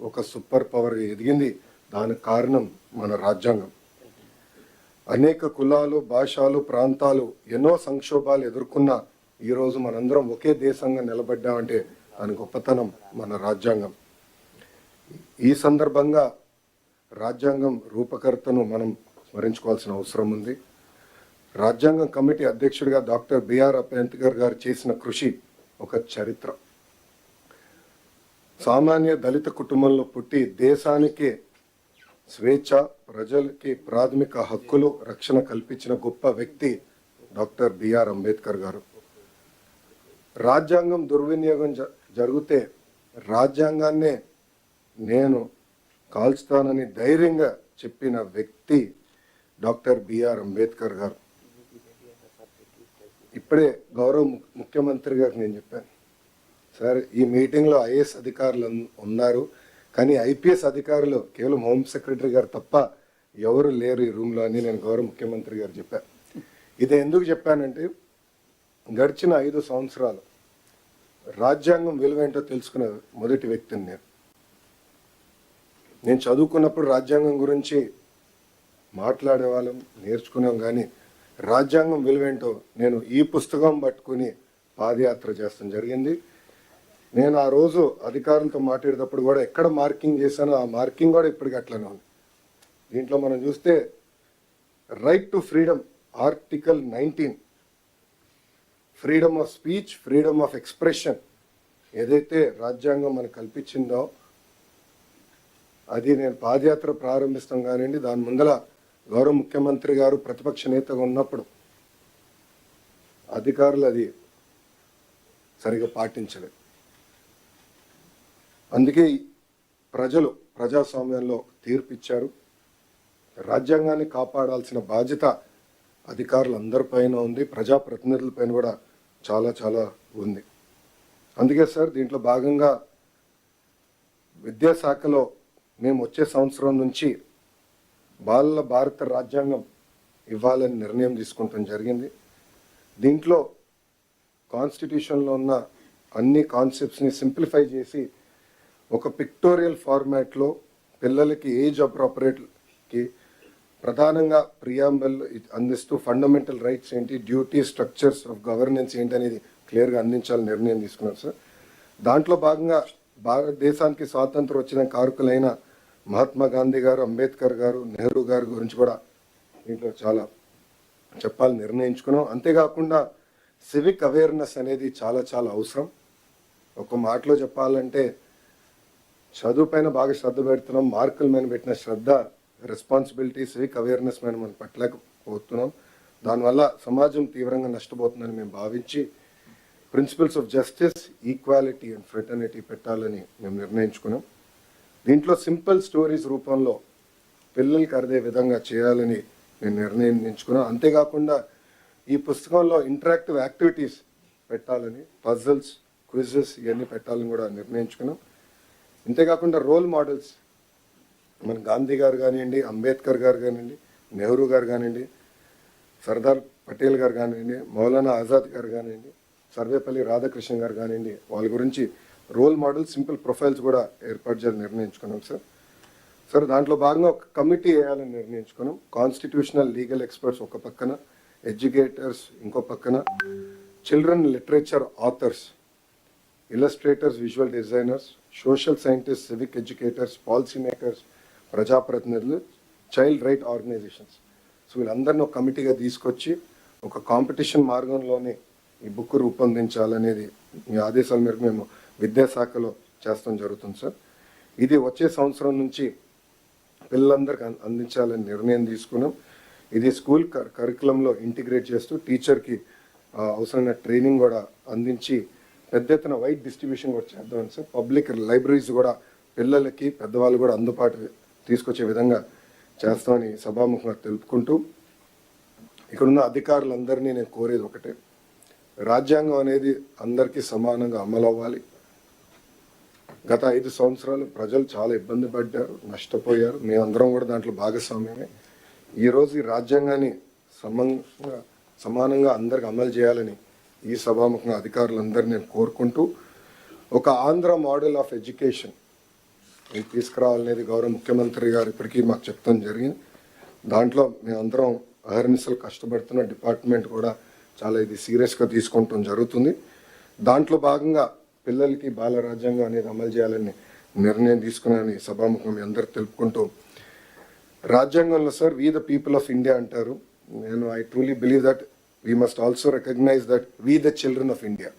ఒక super power ఎదిగింది. దానికి కారణం మన రాజ్యాంగం. అనేక కులాలు భాషలు ప్రాంతాలు ఎన్నో సంక్షోభాలు ఎదుర్కొన్న ఈరోజు మనందరం ఒకే దేశంగా నిలబడ్డామంటే దాని గొప్పతనం మన రాజ్యాంగం. ఈ సందర్భంగా రాజ్యాంగం రూపకర్తను మనం స్మరించుకోవాల్సిన అవసరం ఉంది. రాజ్యాంగం కమిటీ అధ్యక్షుడిగా డాక్టర్ బిఆర్ అంబేద్కర్ గారు చేసిన కృషి ఒక చరిత్ర. సామాన్య దళిత కుటుంబంలో పుట్టి దేశానికి స్వేచ్ఛ ప్రజలకి ప్రాథమిక హక్కులు రక్షణ కల్పించిన గొప్ప వ్యక్తి డాక్టర్ బిఆర్ అంబేద్కర్ గారు. రాజ్యాంగం దుర్వినియోగం జ- జరిగితే రాజ్యాంగాన్నే నేను కాల్చుతానని ధైర్యంగా చెప్పిన వ్యక్తి డాక్టర్ బిఆర్ అంబేద్కర్ గారు. ఇప్పుడే గౌరవ ముఖ్యమంత్రి గారికి నేను చెప్పాను. సార్ ఈ మీటింగ్లో ఐఏఎస్ అధికారులు ఉన్నారు. కానీ ఐపీఎస్ అధికారులు కేవలం హోమ్ సెక్రటరీ గారు తప్ప ఎవరు లేరు ఈ రూమ్లో అని నేను గౌరవ ముఖ్యమంత్రి గారు చెప్పాను ఇది ఎందుకు చెప్పానంటే గడిచిన ఐదు సంవత్సరాలు రాజ్యాంగం విలువేంటో తెలుసుకున్న మొదటి వ్యక్తిని నేను. నేను చదువుకున్నప్పుడు రాజ్యాంగం గురించి మాట్లాడేవాళ్ళం నేర్చుకున్నాం కానీ రాజ్యాంగం విలువేంటో నేను ఈ పుస్తకం పట్టుకుని పాదయాత్ర చేస్తాం జరిగింది. నేను ఆ రోజు అధికారులతో మాట్లాడేటప్పుడు కూడా ఎక్కడ మార్కింగ్ చేశానో ఆ మార్కింగ్ కూడా ఇప్పటికీ అట్లనే ఉంది. దీంట్లో మనం చూస్తే right to freedom article nineteen freedom of speech freedom of expression ఏదైతే రాజ్యాంగం మనకు కల్పించిందో అది నేను పాదయాత్ర ప్రారంభిస్తాం కానివ్వండి దాని ముందల గౌరవ ముఖ్యమంత్రి గారు ప్రతిపక్ష నేతగా ఉన్నప్పుడు అధికారులు అది సరిగా పాటించలేదు. అందుకే ప్రజలు ప్రజాస్వామ్యంలో తీర్పిచ్చారు. రాజ్యాంగాన్ని కాపాడాల్సిన బాధ్యత అధికారులందరిపైన ఉంది. ప్రజాప్రతినిధులపైన కూడా చాలా చాలా ఉంది. అందుకే సార్ దీంట్లో భాగంగా విద్యాశాఖలో మేము వచ్చే సంవత్సరం నుంచి బాలల భారత రాజ్యాంగం ఇవ్వాలని నిర్ణయం తీసుకుంటాం జరిగింది. దీంట్లో కాన్స్టిట్యూషన్లో ఉన్న అన్ని కాన్సెప్ట్స్ని సింప్లిఫై చేసి ఒక పిక్టోరియల్ ఫార్మాట్లో పిల్లలకి ఏజ్ అప్రాపరేట్కి ప్రధానంగా ప్రియాంబల్ అందిస్తూ ఫండమెంటల్ రైట్స్ ఏంటి డ్యూటీ స్ట్రక్చర్స్ ఆఫ్ గవర్నెన్స్ ఏంటి అనేది క్లియర్గా అందించాలని నిర్ణయం తీసుకున్నారు సార్. దాంట్లో భాగంగా భారతదేశానికి స్వాతంత్రం వచ్చిన కారకులైన మహాత్మా గాంధీ గారు అంబేద్కర్ గారు నెహ్రూ గారి గురించి కూడా దీంట్లో చాలా చెప్పాలని నిర్ణయించుకున్నాం. అంతేకాకుండా సివిక్ అవేర్నెస్ అనేది చాలా చాలా అవసరం. ఒక మాటలో చెప్పాలంటే చదువు పైన బాగా శ్రద్ధ పెడుతున్నాం. మార్కుల మీద పెట్టిన శ్రద్ధ రెస్పాన్సిబిలిటీస్ అవేర్నెస్ మీద మనం పెట్టలేకపోతున్నాం. దానివల్ల సమాజం తీవ్రంగా నష్టపోతుందని మేము భావించి principles of justice equality and fraternity పెట్టాలని మేము నిర్ణయించుకున్నాం. దీంట్లో సింపుల్ స్టోరీస్ రూపంలో పిల్లలకి అర్థే విధంగా చేయాలని నేను నిర్ణయించుకున్నాం. అంతేకాకుండా ఈ పుస్తకంలో ఇంటరాక్టివ్ యాక్టివిటీస్ పెట్టాలని పజల్స్ క్విజెస్ ఇవన్నీ పెట్టాలని కూడా నిర్ణయించుకున్నాం. అంతేకాకుండా రోల్ మోడల్స్. మన గాంధీ గారు కానివ్వండి అంబేద్కర్ గారు కానివ్వండి నెహ్రూ గారు కానివ్వండి సర్దార్ పటేల్ గారు కానివ్వండి మౌలానా ఆజాద్ గారు కానివ్వండి సర్వేపల్లి రాధాకృష్ణ గారు కానివ్వండి వాళ్ళ గురించి రోల్ మోడల్ సింపుల్ ప్రొఫైల్స్ కూడా ఏర్పాటు చేయాలని నిర్ణయించుకున్నాం సార్. సార్ దాంట్లో భాగంగా ఒక కమిటీ వేయాలని నిర్ణయించుకున్నాం. కాన్స్టిట్యూషనల్ లీగల్ ఎక్స్పర్ట్స్ ఒక పక్కన ఎడ్యుకేటర్స్ ఇంకో పక్కన children literature authors illustrators visual designers social scientist civic educators policy makers ప్రజాప్రతినిధులు చైల్డ్ రైట్ ఆర్గనైజేషన్స్ సో వీళ్ళందరినీ ఒక కమిటీగా తీసుకొచ్చి ఒక కాంపిటీషన్ మార్గంలోనే ఈ బుక్ రూపొందించాలనేది మీ ఆదేశాల మేరకు మేము విద్యాశాఖలో చేస్తాం జరుగుతుంది సార్. ఇది వచ్చే సంవత్సరం నుంచి పిల్లలందరికీ అందించాలని నిర్ణయం తీసుకున్నాం. ఇది స్కూల్ కర్- కరికులంలో ఇంటిగ్రేట్ చేస్తూ టీచర్కి అవసరమైన ట్రైనింగ్ కూడా అందించి పెద్ద ఎత్తున వైట్ డిస్ట్రిబ్యూషన్ కూడా చేద్దామని సార్ పబ్లిక్ లైబ్రరీస్ కూడా పిల్లలకి పెద్దవాళ్ళు కూడా అందుబాటు తీసుకొచ్చే విధంగా చేస్తామని సభాముఖంగా తెలుపుకుంటూ ఇక్కడున్న అధికారులందరినీ నేను కోరేది ఒకటే. రాజ్యాంగం అనేది అందరికీ సమానంగా అమలు అవ్వాలి గత ఐదు సంవత్సరాలు ప్రజలు చాలా ఇబ్బంది పడ్డారు నష్టపోయారు. మేమందరం కూడా దాంట్లో భాగస్వామ్యమే. ఈరోజు ఈ రాజ్యాంగాన్ని సమంగా సమానంగా అందరికి అమలు చేయాలని ఈ సభాముఖంగా అధికారులందరినీ నేను కోరుకుంటూ ఒక ఆంధ్ర మోడల్ ఆఫ్ ఎడ్యుకేషన్ ఇది తీసుకురావాలనేది గౌరవ ముఖ్యమంత్రి గారు ఇప్పటికీ మాకు చెప్తాం జరిగింది. దాంట్లో మేమందరం అహర్నిశలు కష్టపడుతున్న డిపార్ట్మెంట్ కూడా చాలా ఇది సీరియస్గా తీసుకుంటాం జరుగుతుంది. దాంట్లో భాగంగా పిల్లలకి బాల రాజ్యాంగం అనేది అమలు చేయాలని నిర్ణయం తీసుకున్నానని సభాముఖం మీ అందరు తెలుపుకుంటూ రాజ్యాంగంలో sir we the people of India అంటారు. నేను I truly believe that we must also recognize that we, the children of India,